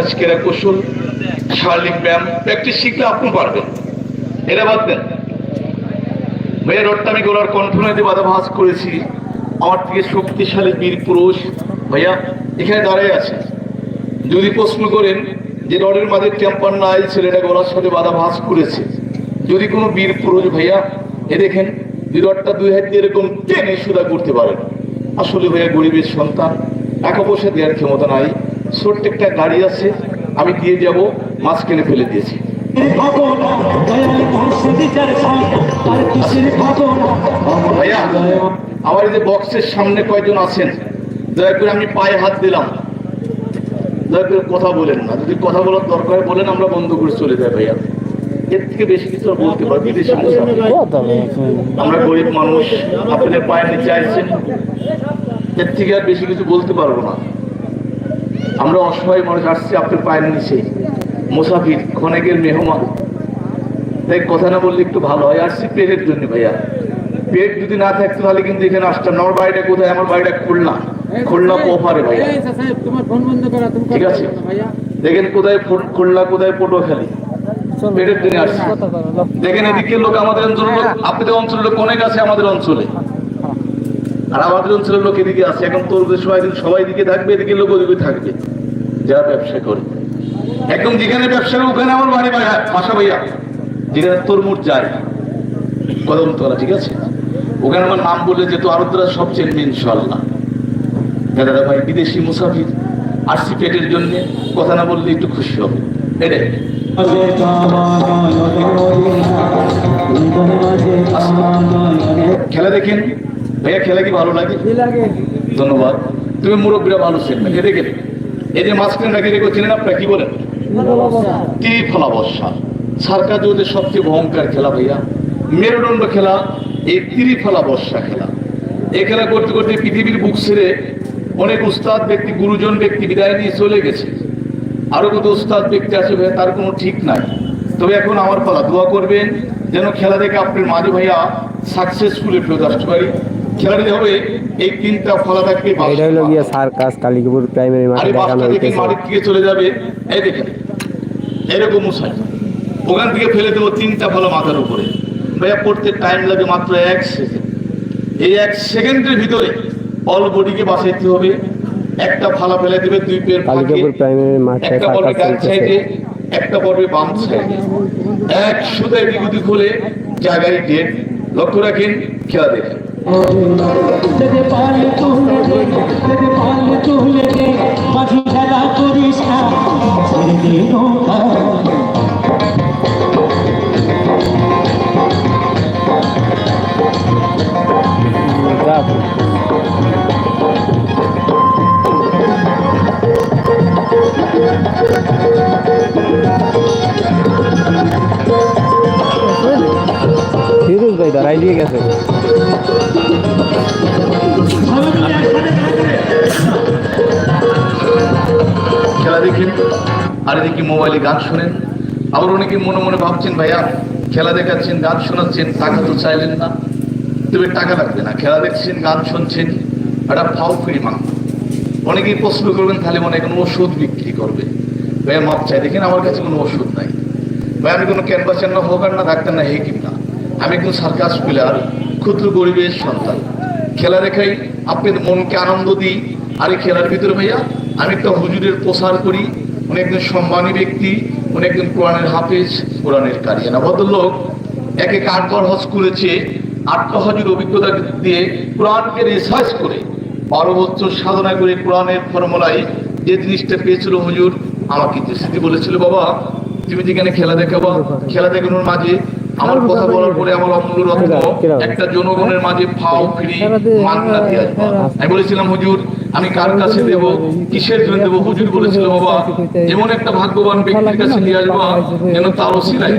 আজকের কৌশল শারীরিক ব্যায়াম প্র্যাকটিস শিখলে আপনি পারবেন। এটা বাদ দেন। ভাইয়া, রোডটা আমি গোলার কণ্ঠনাতে বাধা ভাস করেছি। আমার থেকে শক্তিশালী বীর পুরুষ। ভাইয়া, এখানে দাঁড়ায় আছে। যদি প্রশ্ন করেন যে রডের মাঝে টেম্পার নাই, ছেলেটা গলার সাথে বাধা ভাস করেছে। যদি কোনো বীর পুরুষ, ভাইয়া, এ দেখেন রডটা দুই হাত দিয়ে এরকম টেনে সুদা করতে পারেন। আসলে ভাইয়া গরিবের সন্তান, টাকা পয়সা দেওয়ার ক্ষমতা নাই। ছোট্ট একটা গাড়ি আছে আমি দিয়ে যাব মাঝখানে ফেলে দিয়েছি। ভাইয়া আমার এই যে বক্সের সামনে কয়জন আছেন দয়া করে আমি পায়ে হাত দিলাম। দয়া করে কথা বলেন না যদি কথা বলার দরকার বলেন আমরা বন্ধ করে চলে যাই ভাইয়া। এর থেকে বেশি কিছু আর বলতে পারব। আমরা গরিব মানুষ আপনাদের পায়ে নিচে আসছেন এর থেকে আর বেশি কিছু বলতে পারব না। আমরা অসহায় মানুষ আসছি আপনার পায়ের নিচে। মুসাফির ক্ষণেকের মেহমান। তাই কথা না বললে একটু ভালো হয়। আসছি পেটের জন্য ভাইয়া। পেট যদি না থাকতো তাহলে কিন্তু এখানে আসতাম না। আমার বাড়িটা কোথায়? আমার বাড়িটা খুলনা। খুলনা পোপারে ভাইয়া। ঠিক আছে। দেখেন কোথায় খুলনা কোথায় পটুয়াখালী। পেটের জন্য আসছি। দেখেন এদিকে লোক আমাদের অঞ্চলের লোক। আপনাদের অঞ্চলের লোক অনেক আছে আমাদের অঞ্চলে। আর আমাদের অঞ্চলের লোক এদিকে আছে। এখন তোর সবাই সবাই দিকে থাকবে এদিকে লোক ওদিকে থাকবে। যারা ব্যবসা করে। একদম যেখানে ব্যবসা ওখানে আমার বাড়ি বাসা ভাইয়া যেখানে তরমুজ যায় কদমতলা ঠিক আছে? ওখানে আমার নাম বলে যেত আরোদ্রা সব চেনবে ইনশাল্লাহ দাদা ভাই বিদেশি মুসাফির আসছি পেটের জন্য কথা না বললে একটু খুশি হবে। এটাই খেলা দেখেন? ভাইয়া খেলা কি ভালো লাগে? ধন্যবাদ। তুমি মুরব্বীরা ভালো ছিলেন এ দেখেন। এই যে মাঝখানে রাখি রেখে চিনেন আপনারা কি বলেন? তীর ফলা বর্ষা সার্কাস জগতের সবচেয়ে ভয়ঙ্কর খেলা ভাইয়া, মেরুদণ্ড খেলা, এই তীর ফলা বর্ষা খেলা। এই খেলা করতে করতে পৃথিবীর বুক ছেড়ে অনেক উস্তাদ ব্যক্তি, গুরুজন ব্যক্তি বিদায় নিয়ে চলে গেছে। আরও কত উস্তাদ ব্যক্তি আছে ভাইয়া, তার কোনো ঠিক নাই। তবে এখন আমার পালা, দোয়া করবেন যেন খেলা দেখে আপনার মাঝে ভাইয়া সাকসেসফুলি ফেরত আসতে পারি খেলাটি হবে এই তিনটা ফলাটাকে এটা হলো গিয়ে সার্কাস কালীপুর প্রাইমারি মাঠে দেখানো হইতেছে। মাটির থেকে চলে যাবে। এই দেখেন এরকম উসাই ওখান থেকে ফেলে দেবো তিনটা ফলা মাথার উপরে। ভাইয়া পড়তে টাইম লাগে মাত্র এক সেকেন্ড এই এক সেকেন্ডের ভিতরে অল বডিকে বাঁচাইতে হবে। একটা ফালা ফেলে দেবে দুই পেয়ের ফাঁকে। কালীপুর প্রাইমারি মাঠে একটা পড়বে ডান সাইডে একটা বাম সাইডে। এক সুদে খুলে জায়গায় গিয়ে লক্ষ্য রাখেন খেলা দেখেন। যদি পারলে তুলে দে যদি পারলে তুলে দে মাঝি খেলা করিস না ছেড়ে দে নৌকা যাক। ফিরোজ দাঁড়াই দিয়ে গেছে। খেলা দেখেন, আর এদিকে মোবাইলে গান শোনেন। আবার অনেকে মনে মনে ভাবছেন, ভাইয়া, খেলা দেখাচ্ছেন, গান শোনাচ্ছেন, টাকা তো চাইলেন না। তবে টাকা লাগবে না। খেলা দেখছেন, গান শুনছেন, একটা ফাও ফ্রি মান অনেকেই প্রশ্ন করবেন, তাহলে মনে কোনো ওষুধ বিক্রি করবে? ভাইয়া, মাপ চাই। দেখেন, আমার কাছে কোনো ওষুধ নাই। ভাই আমি কোনো ক্যানভাসের না হোক আর না, ডাক্তার না হেকিম না? আমি একজন সার্কাস প্লেয়ার ক্ষুদ্র গরিবের সন্তান। খেলা দেখাই আপনাদের মনকে আনন্দ দিই। আর এই খেলার ভিতরে ভাইয়া, আমি একটা হুজুরের প্রসার করি। উনি একজন সম্মানী ব্যক্তি, উনি একজন কোরআনের হাফেজ, কোরআনের কারিয়ানা। ভদ্রলোক এক আটবার হজ করেছে, আটটা হজের অভিজ্ঞতা দিয়ে কোরআনকে রিসার্চ করে বারো বছর সাধনা করে কোরআনের ফর্মুলায় যে জিনিসটা পেয়েছিল হুজুর, আমাকে স্মৃতি বলেছিল, বাবা, তুমি যেখানে খেলা দেখাবা, খেলা দেখানোর মাঝে আমার কথা বলার পরে আমার অমূল্য রত্ন একটা জনগণের মাঝে ফাও ফ্রি মান্না দিয়ে আমি বলেছিলাম হুজুর আমি কার কাছে দেব, কিসের জন্য দেবো? হুজুর বলেছিল, বাবা এমন একটা ভাগ্যবান ব্যক্তির কাছে নিয়ে আসবা, যেন তার ওসিলাই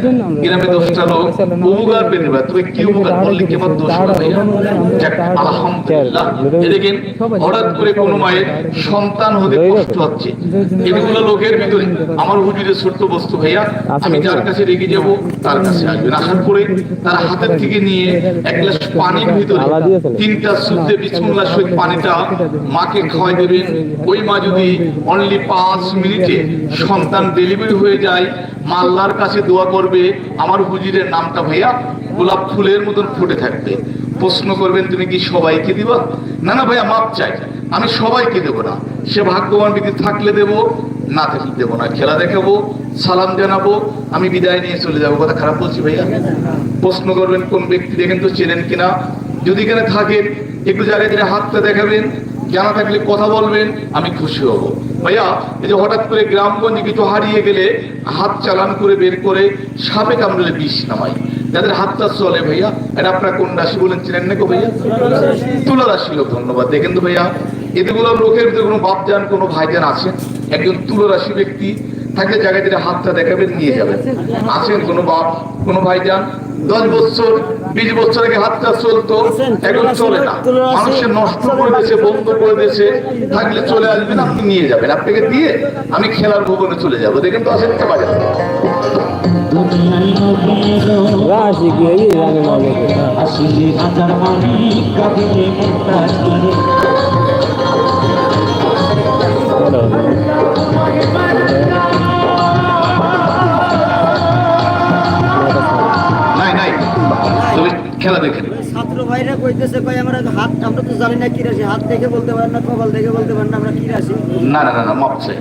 গ্রামে দশটা লোক উপকার পেয়ে নেবে তবে কি উপকার? বললে কি দোষ আলহামদুলিল্লাহ। দেখেন, হঠাৎ করে কোনো মায়ের সন্তান হতে কষ্ট হচ্ছে। এগুলো লোকের ভিতরে আমার হুজুরের ছোট্ট বস্তু, ভাইয়া, আমি যার কাছে রেগে যাব, তার কাছে আসবেন। আসার পরে তার হাতের থেকে নিয়ে এক গ্লাস পানির ভিতরে তিনটা শুদ্ধে বিসমুল্লাহ সহিত পানিটা মাকে মাকে খাওয়াই দেবেন। ওই মা যদি অনলি পাঁচ মিনিটে সন্তান ডেলিভারি হয়ে যায়, মা আল্লাহর কাছে দোয়া করবে, আমার হুজিরের নামটা ভাইয়া গোলাপ ফুলের মতন ফুটে থাকবে। প্রশ্ন করবেন, তুমি কি সবাইকে দিবা? না না ভাইয়া, মাপ চাই। আমি সবাইকে দেবো না। সে ভাগ্যবান ব্যক্তি থাকলে দেবো, না থাকলে দেবো না। খেলা দেখাবো, সালাম জানাব, আমি বিদায় নিয়ে চলে যাব। কথা খারাপ বলছি ভাইয়া। প্রশ্ন করবেন, কোন ব্যক্তি দেখেন তো চেনেন কিনা? যদি এখানে থাকেন একটু জায়গায় হাতটা দেখাবেন জানা থাকলে কথা বলবেন, আমি খুশি হব। ভাইয়া, এই যে হঠাৎ করে গ্রামগঞ্জে কিছু হারিয়ে গেলে হাত চালান করে বের করে সাপে কামড়ালে বিষ নামাই যাদের হাতটা চলে ভাইয়া, এটা আপনার কোন রাশি বলেন চিনেন নাকি ভাইয়া? তুলা রাশি লোক, ধন্যবাদ। দেখেন তো ভাইয়া এতগুলো লোকের ভিতরে কোনো বাপজান, কোনো ভাইজান আছেন একজন তুলা রাশি ব্যক্তি থাকলে জায়গায় যেটা হাতটা দেখাবেন, নিয়ে যাবেন। আছেন কোনো বাপ, কোনো ভাইজান দশ বছর, বিশ বছর আগে হাতটা চলতো, এখন চলে না। নষ্ট করে দিয়েছে, বন্ধ করে দিয়েছে, থাকলে চলে আসবেন, আপনি নিয়ে যাবেন। আপনাকে দিয়ে আমি খেলার ভবনে চলে যাব। দেখেন তো আসেন বাজার আসিলে হাজার খেলা দেখে নেবে ছাত্র ভাইরা কইতেছে কই আমরা হাত আমরা তো জানি না কি রাশি হাত দেখে বলতে পারেন না কপাল দেখে বলতে পারেন না আমরা কি রাশি? না না না না মাপ চাই।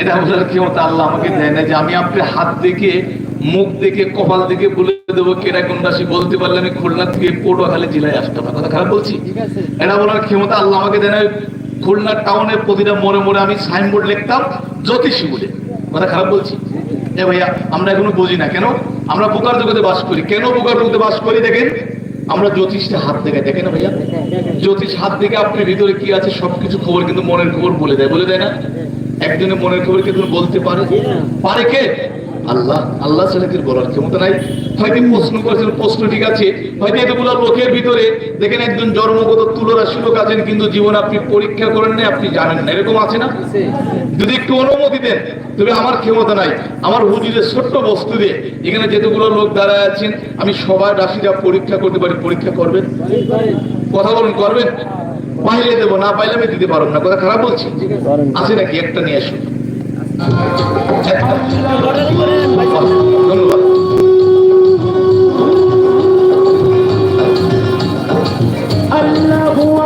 এটা বোঝার ক্ষমতা আল্লাহ আমাকে দেয় না যে আমি আপনার হাত দেখে মুখ দেখে কপাল দেখে বলে দেবো কেরা কোন রাশি বলতে পারলে আমি খুলনা থেকে পটুয়াখালী জেলায় আসতাম না কথা খারাপ বলছি? এটা বলার ক্ষমতা আল্লাহ আমাকে দেয় না খুলনা টাউনের প্রতিটা মোড়ে মোড়ে আমি সাইনবোর্ড লিখতাম জ্যোতিষী বলে। কথা খারাপ বলছি? এ ভাইয়া আমরা এখনও বুঝি না কেন? আমরা বোকার জগতে বাস করি। কেন বোকার জগতে বাস করি দেখেন? আমরা জ্যোতিষটা হাত থেকে দেখেন ভাইয়া? জ্যোতিষ হাত থেকে আপনার ভিতরে কি আছে সবকিছু খবর কিন্তু মনের খবর বলে দেয় বলে দেয় না? একজনের মনের খবর কিন্তু বলতে পারে? পারে কে? আল্লাহ। আল্লাহ ছেলেকে বলার ক্ষমতা নাই। হয়তো প্রশ্ন করেছেন প্রশ্ন ঠিক আছে। হয়তো এতগুলো লোকের ভিতরে দেখেন একজন জন্মগত তুলরাশি লোক আছেন, কিন্তু জীবন আপনি পরীক্ষা করেন না আপনি জানেন না। এরকম আছে না? যদি একটু অনুমতি দেন, তবে আমার ক্ষমতা নাই। আমার হুজুরের ছোট্ট বস্তু দিয়ে এখানে যেতগুলো লোক দাঁড়ায় আছেন, আমি সবার রাশিটা পরীক্ষা করতে পারি। পরীক্ষা করবেন? কথা বলুন, করবেন? পাইলে দেবো, না পাইলে আমি দিতে পারব না। কথা খারাপ বলছি? আছে নাকি? একটা নিয়ে আসুন। ধন্যবাদ।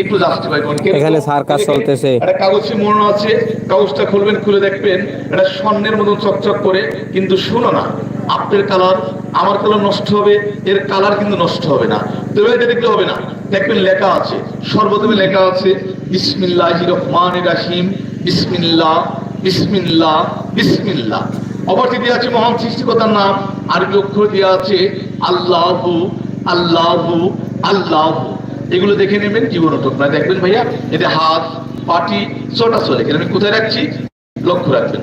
একটু জাস্টিফাই করেন? এখানে সার্কাস চলতেছে। একটা কাগজে মোড়ানো আছে কাগজটা খুলবেন খুলে দেখবেন এটা স্বর্ণের মতন চকচক করে কিন্তু শুনো না আপনার কালার আমার কালার নষ্ট হবে এর কালার কিন্তু নষ্ট হবে না তবে এটা দেখলে হবে না দেখবেন লেখা আছে সর্বপ্রথমে লেখা আছে বিসমিল্লাহ রহমান রাহিম বিসমিল্লাহ বিসমিল্লাহ বিসমিল্লাহ অপরটি দেওয়া আছে মহান সৃষ্টিকতার নাম আরবি অক্ষর দেওয়া আছে আল্লাহু আল্লাহু আল্লাহু এগুলো দেখে নেবেন জীবন না দেখবেন ভাইয়া, এতে হাত, পাটি চটা চলে আমি কোথায় রাখছি? লক্ষ্য রাখবেন।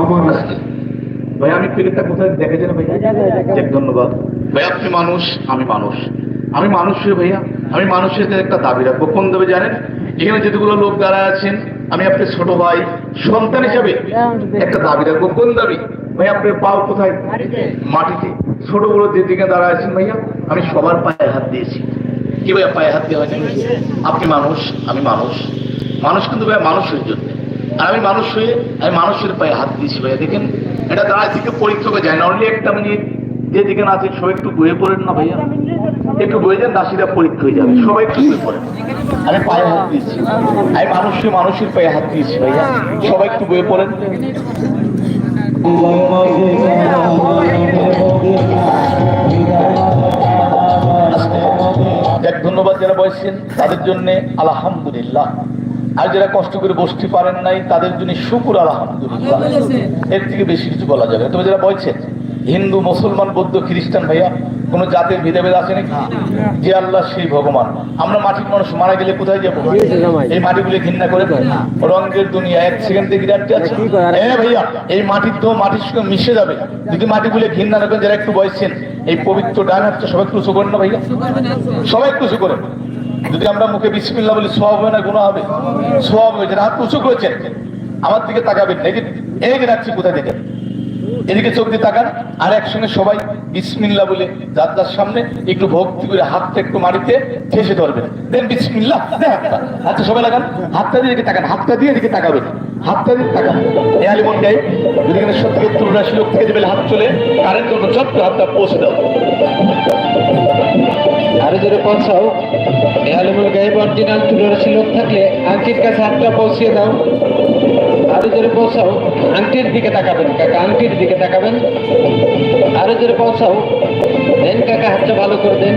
আমার ভাই আমি প্লেটটা কোথায় দেখা যায় না ভাইয়া ধন্যবাদ। ভাই আপনি মানুষ আমি মানুষ। আমি মানুষের ভাইয়া। আমি মানুষের একটা দাবি রাখব। কোন দাবি জানেন? এখানে যেগুলো লোক দাঁড়ায় আছেন আমি আপনার ছোট ভাই সন্তান হিসাবে একটা দাবি রাখব। কোন দাবি? ভাই আপনার পাও কোথায়? মাটিতে। ছোট বড় যেদিকে আছেন ভাইয়া আমি সবার পায়ে হাত দিয়েছি। কি ভাইয়া পায়ে হাত দেওয়া আপনি মানুষ আমি মানুষ। মানুষ কিন্তু ভাইয়া মানুষের জন্য। আর আমি মানুষ হয়ে আমি মানুষের পায়ে হাত দিয়েছি ভাইয়া দেখেন। এটা দাঁড়ায় থেকে করে যায়। না অনলি একটা মিনিট যেদিকে না আছে সবাই একটু বয়ে পড়েন না ভাইয়া? একটু বয়ে যান, দাসিরা পরীক্ষা হয়ে যাবে। সবাই একটু বয়ে পড়েন। আমি পায়ে হাত দিয়েছি। আমি মানুষের মানুষের পায়ে হাত দিয়েছি ভাইয়া। সবাই একটু বয়ে পড়েন। দেখ ধন্যবাদ যারা বসছেন, তাদের জন্য আলহামদুলিল্লাহ। আর যারা কষ্ট করে বসতে পারেন নাই তাদের জন্য শুকুর আলহামদুলিল্লাহ। এর থেকে বেশি কিছু বলা যাবে তবে যারা বলছেন হিন্দু মুসলমান বৌদ্ধ খ্রিস্টান ভাইয়া কোনো জাতের ভেদাভেদ আছে নাকি? যে আল্লাহ সেই ভগবান। আমরা মাটির মানুষ মারা গেলে কোথায় যাব? এই মাটিগুলি ঘৃণা করে রঙের দুনিয়া এক সেকেন্ড থেকে গ্যারান্টি আছে? হ্যাঁ ভাইয়া এই মাটির তো মাটির সঙ্গে মিশে যাবে। যদি মাটিগুলি ঘৃণা রাখবেন যারা একটু বয়সছেন এই পবিত্র ডান হাতটা সবাই একটু উঁচু করেন না ভাইয়া সবাই একটু উঁচু করেন যদি আমরা মুখে বিসমিল্লা বলি সব হবে না গুণ হবে? সব হবে যারা হাত উঁচু করেছেন। আমার দিকে তাকাবেন না যে রাখছি কোথায় দেখেন এদিকে চোখ দিয়ে তাকান, আর একসঙ্গে সবাই বিসমিল্লা বলে যার সামনে একটু ভক্তি করে হাতটা একটু মাটিতে ঠেসে ধরবেন। দেন বিসমিল্লা হাতটা। হাতটা সবাই লাগান। হাতটা দিয়ে এদিকে তাকান, হাতটা দিয়ে এদিকে তাকাবেন। হাতটা দিয়ে তাকান। এ আলিমন গায়ে, যদি এখানে সত্যি তুলনাশীল থেকে দেবে হাত চলে কারেন্ট কোনো চট হাতটা পৌঁছে দাও। আরও জোরে পৌঁছাও নেহালিমুল গায়ে অরিজিনাল তুলরাশি লোক থাকলে আংটির কাছে হাতটা পৌঁছিয়ে দাও। আরও জোরে পৌঁছাও আংটির দিকে তাকাবেন, কাকা, আংটির দিকে তাকাবেন। আরও জোরে পৌঁছাও দেন কাকা, হাতটা ভালো করে দেন।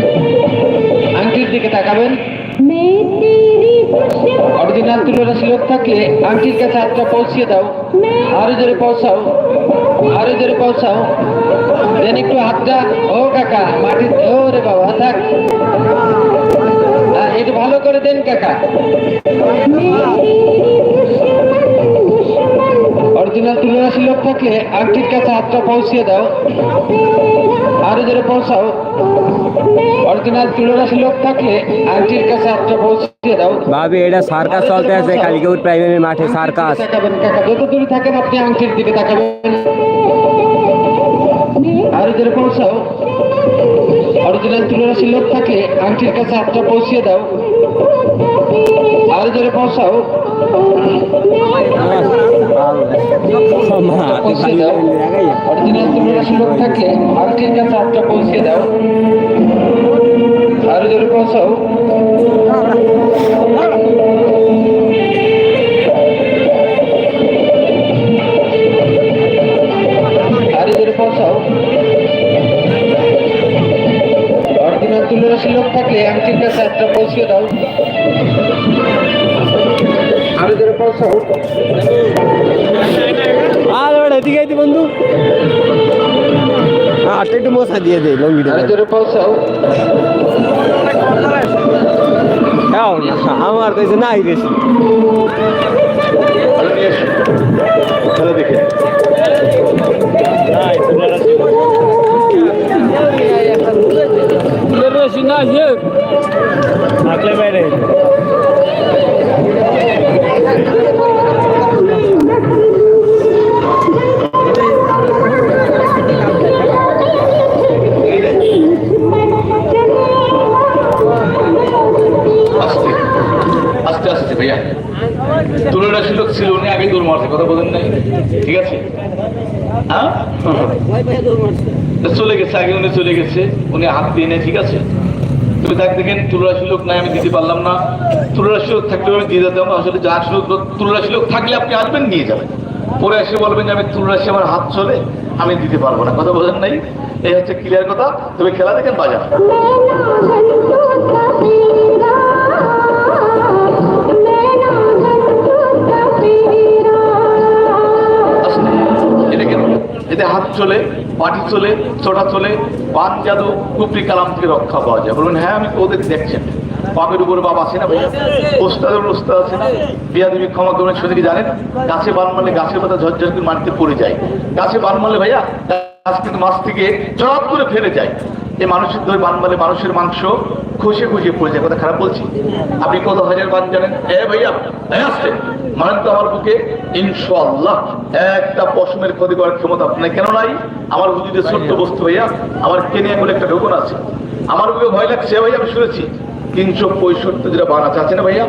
আংটির দিকে তাকাবেন। অরিজিনাল তুলরাশি লোক থাকলে আংটির কাছে হাতটা পৌঁছিয়ে দাও। আরও জোরে পৌঁছাও। আরও জোরে পৌঁছাও। দেন একটু হাতটা ও কাকা মাটি ও রে বাবা থাক একটু ভালো করে দেন কাকা। অরিজিনাল তুলসী লোক থাকলে আংটির কাছে হাতটা পৌঁছিয়ে দাও। আরও জোরে পৌঁছাও। অরিজিনাল তুলসী লোক থাকলে আংটির কাছে হাতটা পৌঁছিয়ে দাও। ভাবি এটা সার্কাস চলতে আছে কালিকাপুর প্রাইমারি মাঠে সার্কাস। তাকাবেন কাকা যত দূরে থাকেন আপনি আংটির দিকে তাকাবেন। আর জোরে পৌঁছাও অরিজিনাল তুলসী লোক থাকলে আংটির কাছে হাতটা পৌঁছিয়ে দাও। আর জোরে পৌঁছাও পৌঁছিয়ে দাও। অরিজিনাল তুলসী লোক থাকলে আংটির কাছে হাতটা পৌঁছিয়ে দাও। আর পৌঁছাও তুলসী লোক থাকলে আংটির কাছে হাতটা পৌঁছিয়ে দাও। আরও জোরে পৌঁছাও আর ওটা এদিকে আইতে বন্ধু। আটটা একটু মশা দিয়ে দে লঙ্গিটা আরও জোরে পৌঁছাও আমার কাছে নাই বেশি। ভালো খেলা দেখে থাকলে বাইরে উনি উনি হাত দিয়ে নেয়, ঠিক আছে? তুমি দেখ দেখেন তুলরাশি লোক নাই, আমি দিতে পারলাম না। তুলরাশি লোক থাকলে আমি দিয়ে যেতাম আসলে যা আসলে তুলরাশি লোক থাকলে আপনি আসবেন, নিয়ে যাবেন। পরে এসে বলবেন যে আমি তুলরাশি আমার হাত চলে, আমি দিতে পারব না। কথা বোঝেন নাই? এই হচ্ছে ক্লিয়ার কথা। তবে খেলা দেখেন, বাজার। এটা হাত চলে পাটি চলে, ছোটা চলে পান জাদু, কুপরি কালাম থেকে রক্ষা পাওয়া যায়। বলবেন হ্যাঁ আমি ওদের দেখছেন পাপের উপরে বাবা আছে না ভাইয়া ওস্তাদের ওস্তাদ আছে না? বিয়া দেবী, ক্ষমা করবেন সেদিকে জানেন? গাছে বান মারলে গাছের পাতা ঝরঝর করে মাটিতে পড়ে যায়। গাছে বান মারলে ভাইয়া, গাছ কিন্তু মাছ থেকে চড়াপ করে ফেলে যায়। এই মানুষের ধরে বান মারলে মানুষের মাংস খসে খসে পড়ে যায়। কথা খারাপ বলছি? আপনি কত হাজার বান জানেন? হ্যাঁ ভাইয়া এ আসছে মানেন তো আমার বুকে ইনশাল্লাহ একটা পশমের ক্ষতি করার ক্ষমতা আপনার কেন নাই? আমার হুজুরের ছোট্ট বস্তু ভাইয়া আমার কেনিয়া বলে একটা ঢোকন আছে, আমার বুকে ভয় লাগছে ভাইয়া আমি শুনেছি। তিনশো পঁয়ষট্টি যেটা বান আছে না ভাইয়া?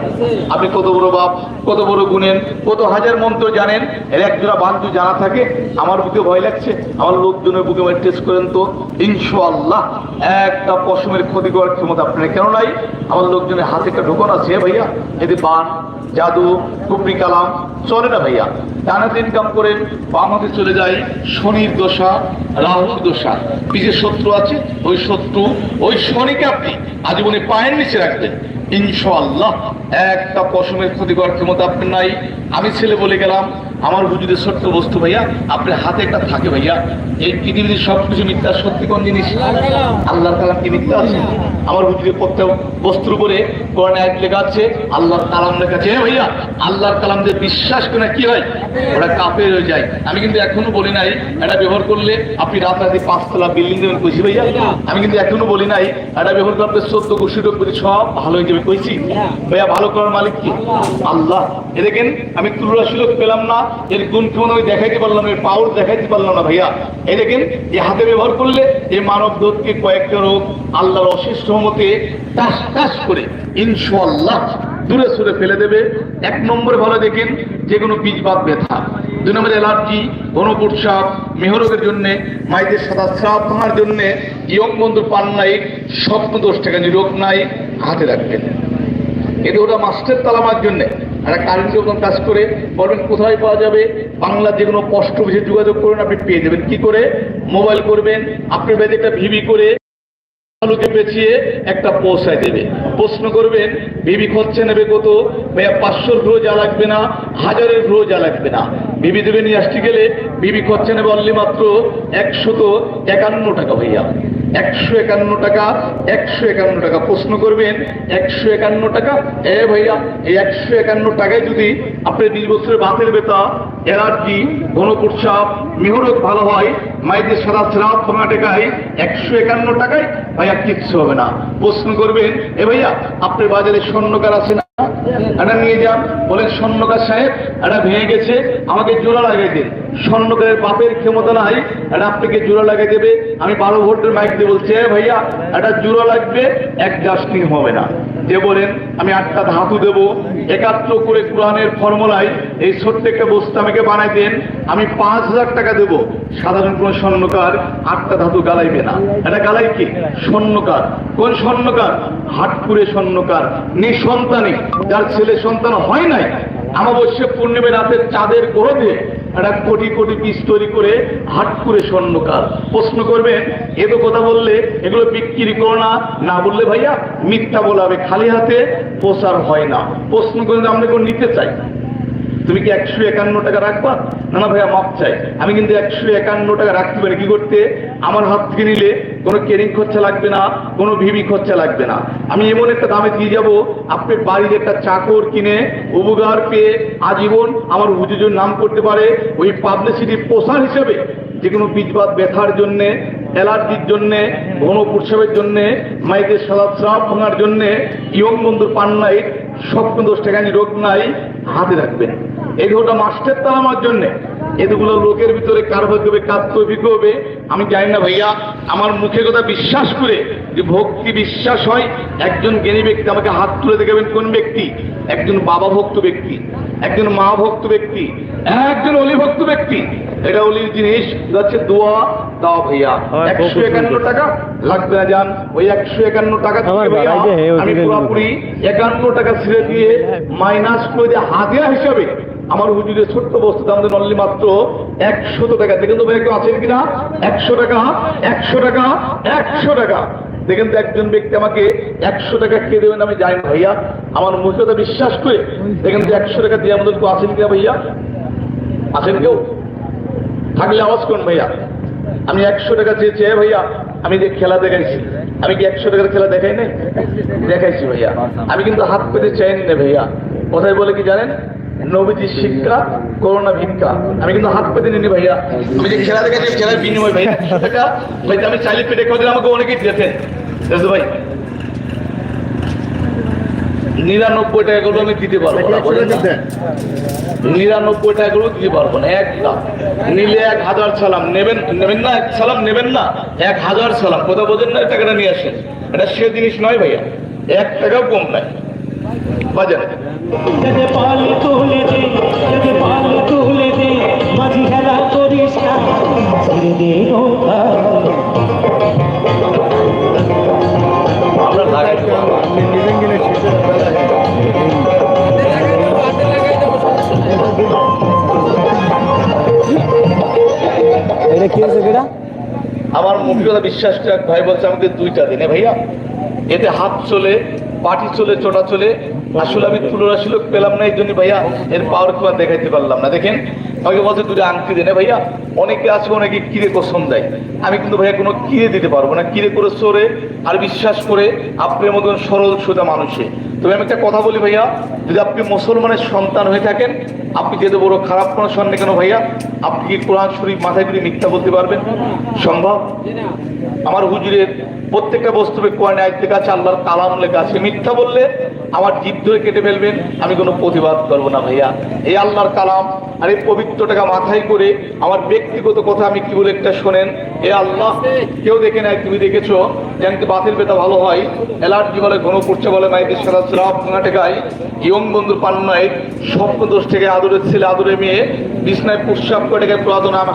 আপনি কত বড় বাপ, কত বড় গুণেন, কত হাজার মন্ত্র জানেন, এর এক জোড়া বান যদি জানা থাকে, আমার বুকে ভয় লাগছে। আমার লোকজনের বুকে আমার টেস্ট করেন তো ইনশাল্লাহ একটা পশমের ক্ষতি করার ক্ষমতা আপনার কেন নাই? আমার লোকজনের হাতে একটা ঢোকন আছে ভাইয়া, এতে বান, জাদু, কুপরি, কালাম, চলে না ভাইয়া? টানাতে ইনকাম করেন করে আমাদের চলে যায় শনির দশা, রাহুর দশা। পিছিয়ে শত্রু আছে, ওই শত্রু, ওই শনিকে আপনি আজীবনে পায়ের নিচে রাখবেন। ইনশাআল্লাহ, একটা পশমের ক্ষতিকর ক্ষমতা আপনার নাই। আমি ছেলে বলে গেলাম, আমার হুজুরের ছোট্ট বস্তু ভাইয়া, আপনার হাতে একটা থাকে ভাইয়া। এই পৃথিবীর সব কিছু মিথ্যা, সত্যি কোন জিনিস? আল্লাহর কালাম কি মিথ্যা আছে? আমার হুজুরের প্রত্যেক বস্তুর উপরে কোরআন আয়াত লেখা আছে, আল্লাহর কালাম লেখা আছে। হ্যাঁ ভাইয়া, আল্লাহর কালাম যে বিশ্বাস করে কি হয়? ওরা কাপের হয়ে যায়। আমি কিন্তু এখনও বলি নাই, এটা ব্যবহার করলে আপনি রাত রাতে পাঁচতলা বিল্ডিং দেবেন কইছি ভাইয়া। আমি কিন্তু এখনও বলি নাই, এটা ব্যবহার করলে চোদ্দ রোগ সব ভালো হয়ে যাবে। কইছি, ভাইয়া, ভালো করার মালিক কি? আল্লাহ। এ দেখেন, আমি তুলনা সুযোগ পেলাম না, এর গুণ কেমন আমি দেখাইতে পারলাম এর পাওয়ার দেখাইতে পারলাম না, ভাইয়া। এই দেখেন এই হাতে ব্যবহার করলে এই মানব দোধকে কয়েকটা রোগ আল্লাহর অশেষ মতে টাস টাস করে ইনশাল্লাহ দূরে সরে ফেলে দেবে। এক নম্বরে ভালো দেখেন, যে কোনো বীজবাদ ব্যথা। দুই নম্বরে অ্যালার্জি ঘনপ্রসাব মেহরোগের জন্য, মাইদের সাদা স্রাব ভাঙার জন্য ইয়ং বন্ধু পান নাই স্বপ্ন দোষ থেকে নিরোগ নাই হাতে রাখবেন। এটা ওটা মাস্টার তালামার জন্য। একটা কারেন্ট যখন কাজ করে, বলবেন কোথায় পাওয়া যাবে? বাংলা যে কোনো কষ্ট বুঝে যোগাযোগ করুন, আপনি পেয়ে যাবেন। কি করে? মোবাইল করবেন, আপনার বাড়িতে একটা ভিবি করে আলুকে পেঁচিয়ে একটা পৌঁছায় দেবে। প্রশ্ন করবেন বিবি খরচা নেবে কত? ভাইয়া, পাঁচশোর ভ্রো যা লাগবে না? হাজারের ভ্রো যা লাগবে না? বিবি দেবে নিয়ে আসতে গেলে বিবি খরচে নেবে অনলি মাত্র একশত একান্ন টাকা ভাইয়া। একশো একান্ন টাকা, একশো একান্ন টাকা। প্রশ্ন করবেন, একশো একান্ন টাকা? এ ভাইয়া, এই একশো একান্ন টাকায় যদি আপনার বিশ বছরের বাতের বেতা অ্যালার্জি ঘনপ্রসাব মেহরত ভালো হয় মাইদের সাদা স্রাব ভাঙা টাকায় একশো একান্ন টাকায় ভাইয়া কিচ্ছু হবে না। প্রশ্ন করবেন, এ ভাইয়া আপনার বাজারে স্বর্ণকার আছে না? এটা নিয়ে যান, বলেন, স্বর্ণকার সাহেব এটা ভেঙে গেছে, আমাকে জোড়া লাগাই দিন। স্বর্ণকারের বাপের ক্ষমতা নাই এটা আপনাকে জোড়া লাগাই দেবে। আমি বারো ভোল্টের মাইক দিয়ে বলছি, "এ ভাইয়া এটা জোড়া লাগবে, এক জাস্টিং হবে না। যে বলেন, আমি আটটা ধাতু দেব একাত্র করে কোরআনের ফর্মুলায় এই ছোট্ট একটা বস্তু আমাকে বানাই দেন, আমি পাঁচ হাজার টাকা দেব। সাধারণ কোন স্বর্ণকার আটটা ধাতু গালাইবে না। এটা গালাই কি? স্বর্ণকার। কোন স্বর্ণকার? হাটপুরে স্বর্ণকার, নিঃসন্তানী, যার ছেলে সন্তান হয় নাই। আমাবস্যা পূর্ণিমা রাতের চাঁদের গ্রহে একটা কোটি কোটি পিস তৈরি করে হাট করে স্বর্ণকার। প্রশ্ন করবেন, এ তো কথা বললে এগুলো বিক্রি করো না। না বললে ভাইয়া মিথ্যা বলাবে, খালি হাতে প্রচার হয় না। প্রশ্ন করলে আমরা এগুলো নিতে চাই। তুমি কি একশো একান্ন টাকা রাখবা? না না ভাইয়া, মাপ চাই। আমি কিন্তু একশো একান্ন টাকা রাখতে পারি। কি করতে? আমার হাত থেকে নিলে কোনো কেরিং খরচা লাগবে না, কোনো ভিবি খরচা লাগবে না। আমি এমন একটা দামে দিয়ে যাব আপনার বাড়ির একটা চাকর কিনে উপকার পেয়ে আজীবন আমার হুজুজুর নাম করতে পারে। ওই পাবলিসিটির প্রসার হিসেবে, যে কোনো বীজবাদ ব্যথার জন্যে অ্যালার্জির জন্যে, ঘন প্রসাবের জন্যে, মাইকের সাদা স্রাব ভাঙার জন্যে, ইয়ং বন্ধুর পান্নাই স্বপ্ন দোষ ঠেকানি রোগ নাই হাতে রাখবেন। এগুলোটা মাস্টার তালামার জন্যে। এগুলো লোকের ভিতরে কার হবে কার তৈরি হবে? আমি জানি না ভাইয়া আমার মুখে কথা বিশ্বাস করে যে ভক্তি বিশ্বাস হয় একজন জ্ঞানী ব্যক্তি আমাকে হাত তুলে দেখাবেন কোন ব্যক্তি? একজন বাবা ভক্ত ব্যক্তি একজন মা ভক্ত ব্যক্তি একজন অলি ভক্ত ব্যক্তি। এটা অলির জিনিস যাচ্ছে দোয়া। দাও ভাইয়া একশো একান্ন টাকা লাগবে না যান ওই একশো একান্ন টাকা আমি পুরোপুরি একান্ন টাকা ছেড়ে দিয়ে মাইনাস করে দিয়ে হাতিয়া হিসাবে আমার হুজুরের ছোট্ট বস্তু দাম দেন অনলি মাত্র একশত টাকা। দেখেন তো ভাই, কেউ আছেন কিনা? একশো টাকা একশো টাকা একশো টাকা। দেখেন তো একজন ব্যক্তি আমাকে একশো টাকা কে দেবেন, আমি জানি না ভাইয়া। আমার মুখে বিশ্বাস করে। দেখেন তো একশো টাকা দিয়ে আমাদের কেউ আছেন কিনা ভাইয়া? আছেন কেউ? থাকলে আওয়াজ করুন ভাইয়া। আমি একশো টাকা চেয়েছি, "এ ভাইয়া, আমি যে খেলা দেখাইছি। আমি কি একশো টাকার খেলা দেখাই নাই? দেখাইছি ভাইয়া। আমি কিন্তু হাত পেতে চাইনি না ভাইয়া। কোথায় বলে কি জানেন? নবীজির শিক্ষা, করোনা ভিক্ষা। আমি কিন্তু হাত পেতে নিনি ভাইয়া। আমি যে খেলা দেখাইছি খেলার বিনিময় ভাইয়া টাকা ভাই, আমি চাইলে পেটে দিলে আমাকে অনেকেই দিয়েছেন। ভাই? নিরানব্বই টাকাগুলো আমি দিতে পারব না, বলেন না? নিরানব্বই দিতে পারব না, এক নিলে এক হাজার সালাম, নেবেন নেবেন না, এক সালাম নেবেন না, এক হাজার সালাম। কোথাও বোঝেন না টাকাটা নিয়ে আসেন। এটা সে জিনিস নয় ভাইয়া, এক টাকাও কম নাই দেবো। এটা কি হয়েছে আমার মুখে কথা বিশ্বাস করে এক ভাই বলছে আমাকে দুইটা দিনে ভাইয়া এতে হাত চলে পাটি চলে চোটা চলে। আসলে আমি তুলোর আসলে পেলাম না, এই জন্য ভাইয়া এর পাওয়ার তোমার দেখাইতে পারলাম না। দেখেন, আমাকে বলছে দুটো আংটি দেনে ভাইয়া। অনেকে আছে, অনেকে কিরে কসম দেয়। আমি কিন্তু ভাইয়া কোনো কিরে দিতে পারব না। কিরে করে চড়ে আর বিশ্বাস করে আপনার মতন সরল, সোজা মানুষে। তবে আমি একটা কথা বলি ভাইয়া, যদি আপনি মুসলমানের সন্তান হয়ে থাকেন, আপনি যেহেতু বড় খারাপ কোনো সন্দেহ কেন ভাইয়া? আপনি কি কোরআন শরীফ মাথায় করে মিথ্যা বলতে পারবেন? সম্ভব? আমার হুজুরের প্রত্যেকটা বস্তুবে কোরআনে আয়াত লেখা আছে আল্লাহর কালাম, লেখা আছে মিথ্যা বললে আমার জিভ ধরে কেটে ফেলবেন, আমি কোনো প্রতিবাদ করব না ভাইয়া। এই আল্লাহর কালাম আর এই পবিত্রটাকে মাথায় করে আমার ব্যক্তিগত কথা আমি কি বলে একটা শোনেন, এ আল্লাহ, কেউ দেখে নাই, তুমি দেখেছ? জানতে বাতিল বেতা ভালো হয়? অ্যালার্জি বলে, ঘন করছে বলে মাইদের সারা ভাঙা টেকায় ইয়ং বন্ধুর পান্নায় স্বপ্ন দোষ থেকে আদরের ছেলে, আদরের মেয়ে, বিছনায় পুষ্পাপ করে পুরাতন আমার